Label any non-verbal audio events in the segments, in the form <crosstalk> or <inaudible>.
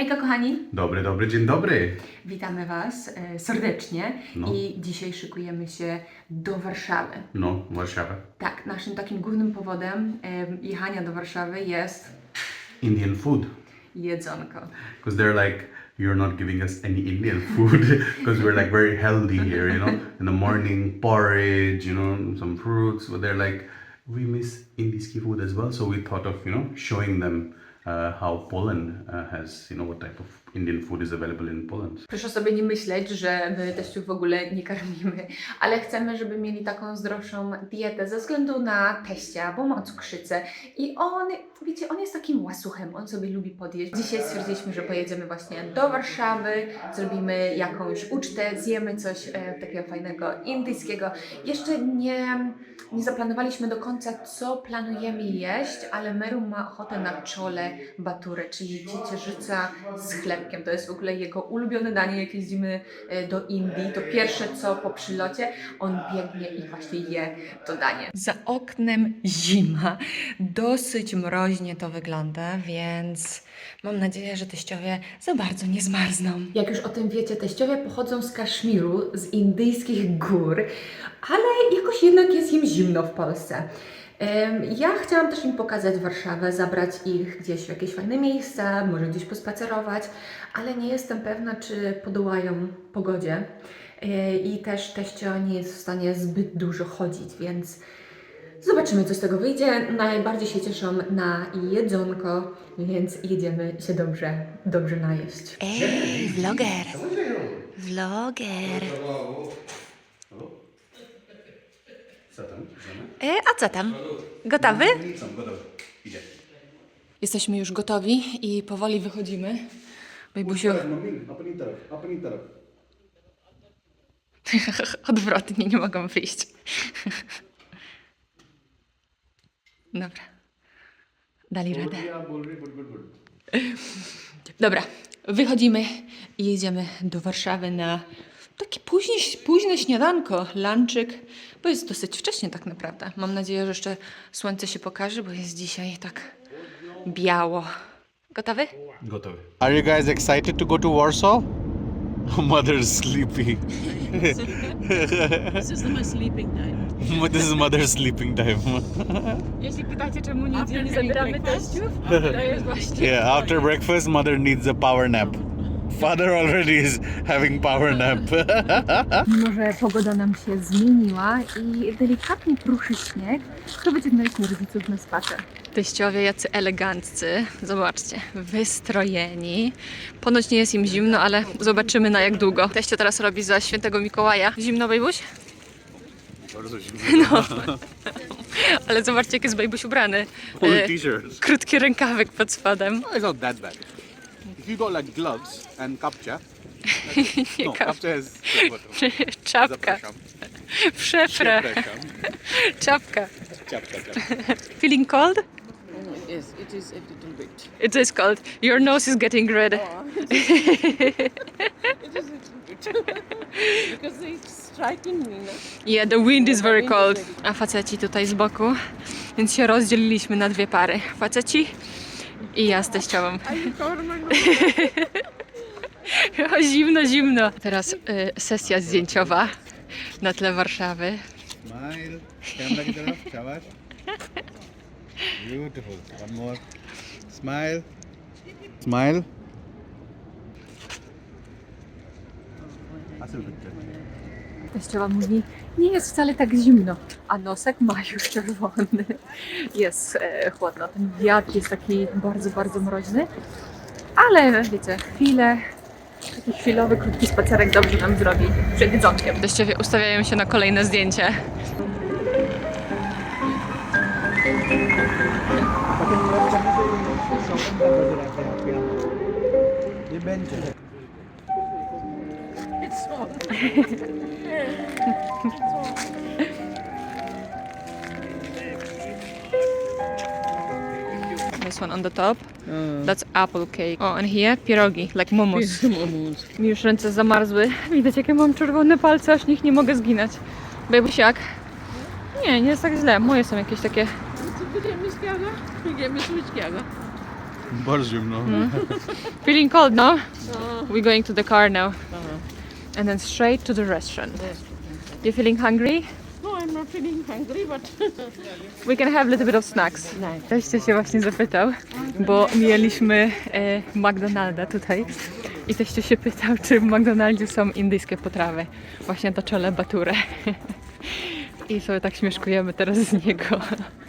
Hejka kochani, Dobry, dobry, dzień dobry. witamy Was e, serdecznie No. i dzisiaj szykujemy się do Warszawy. No, Warszawa. Tak, naszym takim głównym powodem em, jechania do Warszawy jest Indian food. jedzonko. Because they're like, you're not giving us any Indian food. <laughs> Because we're like very healthy here, you know. In the morning, porridge, you know, some fruits. But they're like, we miss Indiski food as well. So we thought of, you know, showing them how Poland uh, has, you know, what type of Indian food is available in Poland. Proszę sobie nie myśleć, że my teściów w ogóle nie karmimy, ale chcemy, żeby mieli taką zdrowszą dietę ze względu na teścia, bo ma cukrzycę i on, wiecie, on jest takim łasuchem, on sobie lubi podjeść. Dzisiaj stwierdziliśmy, że pojedziemy właśnie do Warszawy, zrobimy jakąś ucztę, zjemy coś e, takiego fajnego indyjskiego. Jeszcze nie, nie zaplanowaliśmy do końca, co planujemy jeść, ale Meru ma ochotę na czole batury, czyli ciecierzyca z To jest w ogóle jego ulubione danie, jak jeździmy e, do Indii. To pierwsze co po przylocie, on biegnie i właśnie je to danie. Za oknem zima. Dosyć mroźnie to wygląda, więc mam nadzieję, że teściowie za bardzo nie zmarzną. Jak już o tym wiecie, teściowie pochodzą z Kaszmiru, z indyjskich gór, ale jakoś jednak jest im zimno w Polsce. Ja chciałam też im pokazać Warszawę, zabrać ich gdzieś w jakieś fajne miejsca, może gdzieś pospacerować, ale nie jestem pewna, czy podołają pogodzie. E, I też teścio nie jest w stanie zbyt dużo chodzić, więc zobaczymy, co z tego wyjdzie. Najbardziej się cieszą na jedzonko, więc jedziemy się dobrze, dobrze najeść. Ej, vloger! Vloger! Co tam? E, a co tam? Gotowy? Idzie. Jesteśmy już gotowi i powoli wychodzimy. Bejbusiu, taraf. <laughs> odwrotnie, nie mogą wyjść. <laughs> Dobra. Dali radę. Dobra, wychodzimy i jedziemy do Warszawy na takie późne, późne śniadanko, lunchik, bo jest dosyć wcześnie tak naprawdę. Mam nadzieję, że jeszcze słońce się pokaże, bo jest dzisiaj tak biało. Gotowy? Gotowy. Are you guys excited to go to Warsaw? <laughs> Mother's sleepy. This is my sleeping time. <laughs> this is mother's sleeping time. <laughs> Jeśli pytacie, czemu nigdzie nie zabieramy teściów, to jest właśnie... yeah, after breakfast, mother needs a power nap. Father already is having power nap. <laughs> Mimo, że pogoda nam się zmieniła i delikatnie pruszy śnieg, to wyciągnęliśmy rodziców na spacer. Teściowie jacy eleganccy, zobaczcie, wystrojeni. Ponoć nie jest im zimno, ale zobaczymy na jak długo. Teścio teraz robi za świętego Mikołaja. Zimno, Bejbuś? <laughs> No. Ale zobaczcie, jak jest Bejbuś ubrany. E, krótki rękawek pod spodem. It's not that bad. You got like gloves and kapcha, <laughs> no, Kap- kapcha is Czapka, przefra, <laughs> czapka. <laughs> Feeling cold? Yes, it is a little bit. It is cold. Your nose is getting red. It is a little bit. because it's striking me. No? Yeah, the wind is very cold. A faceci tutaj z boku, więc się rozdzieliliśmy na dwie pary. Faceci i ja z teściową. I cover my nose. <laughs> O, zimno, zimno. Teraz y, sesja zdjęciowa na tle Warszawy. Smile. Camera ki taraf. Shabash. Beautiful. One more. Smile. Smile. Asıl bitti. Teściowa mówi, nie jest wcale tak zimno, a nosek ma już czerwony. Jest e, chłodno, ten wiatr jest taki bardzo, bardzo mroźny, ale wiecie, chwilę, taki chwilowy, krótki spacerek dobrze nam zrobi przed jedzonkiem. Teściowie ustawiają się na kolejne zdjęcie. It's <laughs> small. <laughs> This one on the top, that's apple cake. Oh, and here pierogi, like momos. <laughs> Momos. Mi już ręce zamarzły. Widać, jakie mam czerwone palce, aż nich nie mogę zginać. Babuś, jak? Nie, nie jest tak źle. Moje są jakieś takie... Me esquerda? Ninguém me esquerda. Bardzo no. Feeling cold, no? We're going to the car now. And then straight to the restaurant. You feeling hungry? No, I'm not feeling hungry, but <laughs> We can have a little bit of snacks. Teście się właśnie zapytał, bo mieliśmy e, McDonalda tutaj i teściu się pytał, czy w McDonaldzie są indyjskie potrawy. Właśnie to czole bature. <laughs> I sobie tak śmieszkujemy teraz z niego.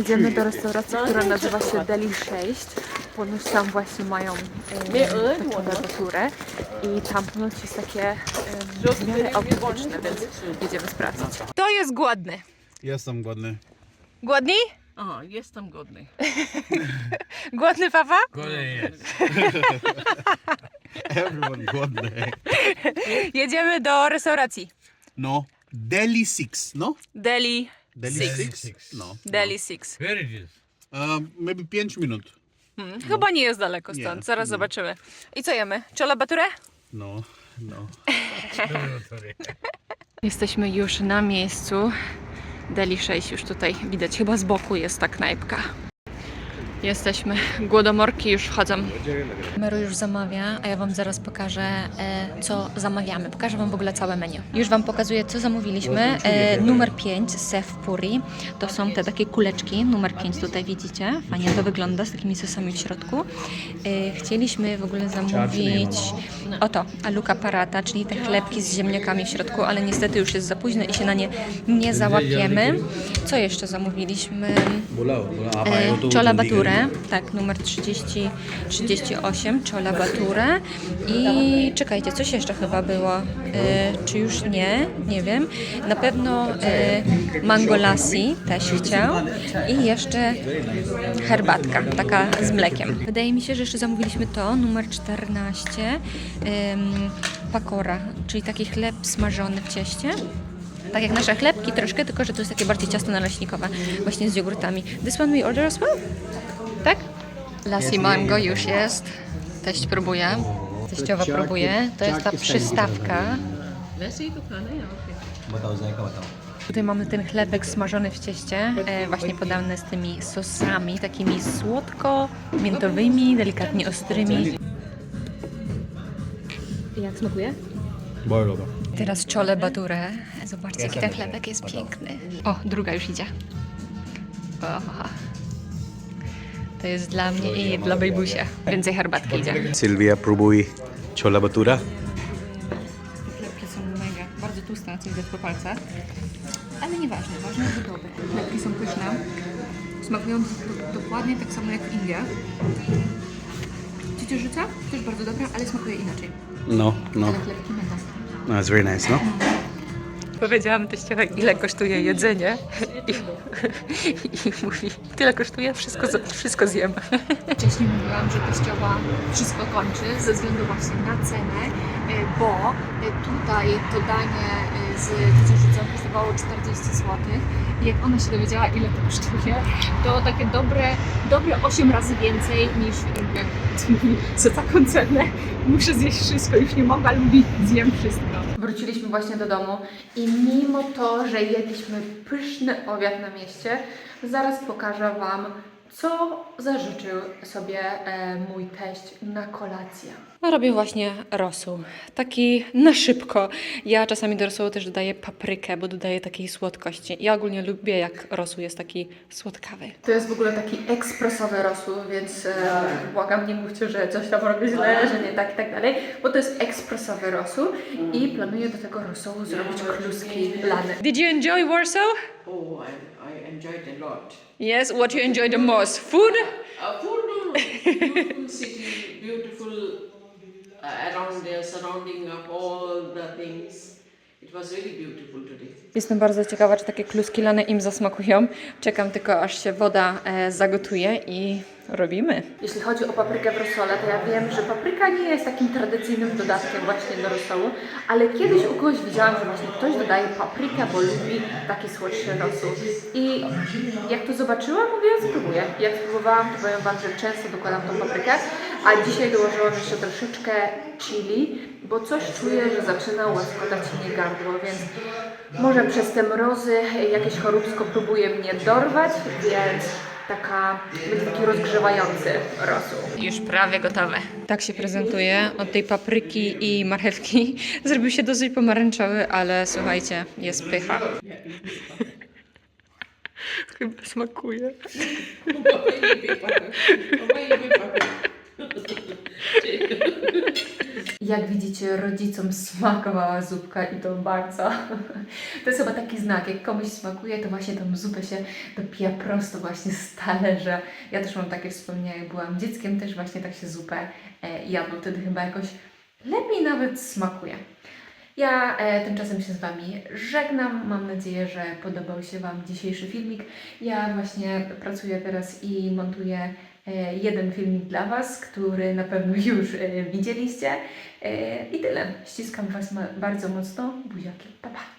Idziemy do restauracji, która nazywa się Deli 6. Ponoć tam właśnie mają e, czole bature i tam ponoć jest takie e, w miarę autentyczne, więc jedziemy sprawdzić. To jest głodny. Jestem głodny. Głodni? oh, jestem godny. Głodny <laughs> papa? <laughs> Everyone głodny. Jedziemy do restauracji. No. Delhi 6, no? Deli, Delhi Six. 6? No. Deli Six. Where it is? Um, maybe 5 minut. Hmm, Chyba nie jest daleko stąd, Nie, zaraz nie. zobaczymy. I co jemy? Czola baturę? No, no. Sorry. <laughs> Jesteśmy już na miejscu. Deli 6 już tutaj widać, chyba z boku jest ta knajpka. Jesteśmy, głodomorki już wchodzą. Meru już zamawia, a ja Wam zaraz pokażę, e, co zamawiamy. Pokażę Wam w ogóle całe menu. Już Wam pokazuję, co zamówiliśmy. E, numer 5, sef puri. To są te takie kuleczki. Numer 5 tutaj widzicie. Fajnie to wygląda z takimi sosami w środku. E, chcieliśmy w ogóle zamówić oto, aluka parata, czyli te chlebki z ziemniakami w środku, ale niestety już jest za późno i się na nie nie załapiemy. Co jeszcze zamówiliśmy? E, Czola baturę, tak, numer 30, 38, czola baturę. I czekajcie, coś jeszcze chyba było, e, czy już nie, nie wiem, na pewno e, mango lassi też chciał. I jeszcze herbatka, taka z mlekiem. Wydaje mi się, że jeszcze zamówiliśmy to, numer 14, em, pakora, czyli taki chleb smażony w cieście. Tak jak nasze chlebki troszkę, tylko że to jest takie bardziej ciasto naleśnikowe, właśnie z jogurtami. This one we order as well? Tak? Lassi mango już jest. Teść próbuje. Teściowa próbuje. To jest ta przystawka. Tutaj mamy ten chlebek smażony w cieście, e, właśnie podany z tymi sosami, takimi słodko-miętowymi, delikatnie ostrymi. Jak smakuje? Bardzo. Teraz czole baturę. Zobaczcie, jaki ten chlebek jest piękny. O, druga już idzie. Oha. To jest dla mnie i dla bejbusia. Więcej herbatki idzie. Sylwia, próbuj chola batura. Chlebki są mega, bardzo tłuste na co widać po palcach. Ale nieważne, ważne jest dobre. Chlebki są pyszne. Smakują do- dokładnie tak samo jak w Indiach. Ciecierzyca też bardzo dobra, ale smakuje inaczej. No, no. Ale chlebki mega. No, it's very nice, no? Powiedziałam teściowej, ile kosztuje jedzenie i, i mówi, tyle kosztuje, wszystko, wszystko zjem. Wcześniej mówiłam, że teściowa wszystko kończy ze względu właśnie na cenę, y, bo y, tutaj to danie y, z ciecierzycą kosztowało 40 zł i jak ona się dowiedziała, ile to kosztuje, to takie dobre, dobre 8 razy więcej niż. Mówi, <laughs> Za taką cenę muszę zjeść wszystko, już nie mogę, ale mówi, zjem wszystko. Wróciliśmy właśnie do domu i mimo to, że jedliśmy pyszny obiad na mieście, zaraz pokażę Wam, co zażyczył sobie e, mój teść na kolację. Robię właśnie rosół. Taki na szybko. Ja czasami do rosołu też dodaję paprykę, bo dodaję takiej słodkości. Ja ogólnie lubię, jak rosół jest taki słodkawy. To jest w ogóle taki ekspresowy rosół, więc e, błagam, nie mówcie, że coś tam robię źle, że nie tak i tak dalej, bo to jest ekspresowy rosół i planuję do tego rosołu zrobić kluski lany. Did you enjoy Warsaw? Oh, I, I enjoyed a lot. Yes, what you enjoy the most? Food? Uh, food, no, no. <laughs> beautiful city, beautiful around there, surrounding of all the things. It was really beautiful today. Jestem bardzo ciekawa, czy takie kluski lane im zasmakują. Czekam tylko, aż się woda e, zagotuje i robimy. Jeśli chodzi o paprykę w rosole, to ja wiem, że papryka nie jest takim tradycyjnym dodatkiem właśnie do rosołu, ale kiedyś u kogoś widziałam, że właśnie ktoś dodaje paprykę, bo lubi taki słodszy rosół. I jak to zobaczyłam, mówię, spróbuję. Jak spróbowałam, to powiem Wam, że często dokładam tą paprykę, a dzisiaj dołożyłam jeszcze troszeczkę chili, bo coś czuję, że zaczyna łaskotać mi gardło, więc może przez te mrozy jakieś choróbsko próbuje mnie dorwać, więc taka, będzie taki rozgrzewający rosół. Już prawie gotowe. Tak się prezentuje. Od tej papryki i marchewki <laughs> zrobił się dosyć pomarańczowy, ale słuchajcie, jest pycha. Chyba smakuje. Jak widzicie, rodzicom smakowała zupka i to bardzo. <laughs> To jest chyba taki znak, jak komuś smakuje, to właśnie tą zupę się dopija prosto właśnie z talerza. Ja też mam takie wspomnienia, jak byłam dzieckiem, też właśnie tak się zupę e, jadło. Wtedy chyba jakoś lepiej nawet smakuje. Ja e, tymczasem się z Wami żegnam. Mam nadzieję, że podobał się Wam dzisiejszy filmik. Ja właśnie pracuję teraz i montuję e, jeden filmik dla Was, który na pewno już e, widzieliście. E, I tyle. Ściskam Was bardzo mocno. Buziaki. Pa, pa.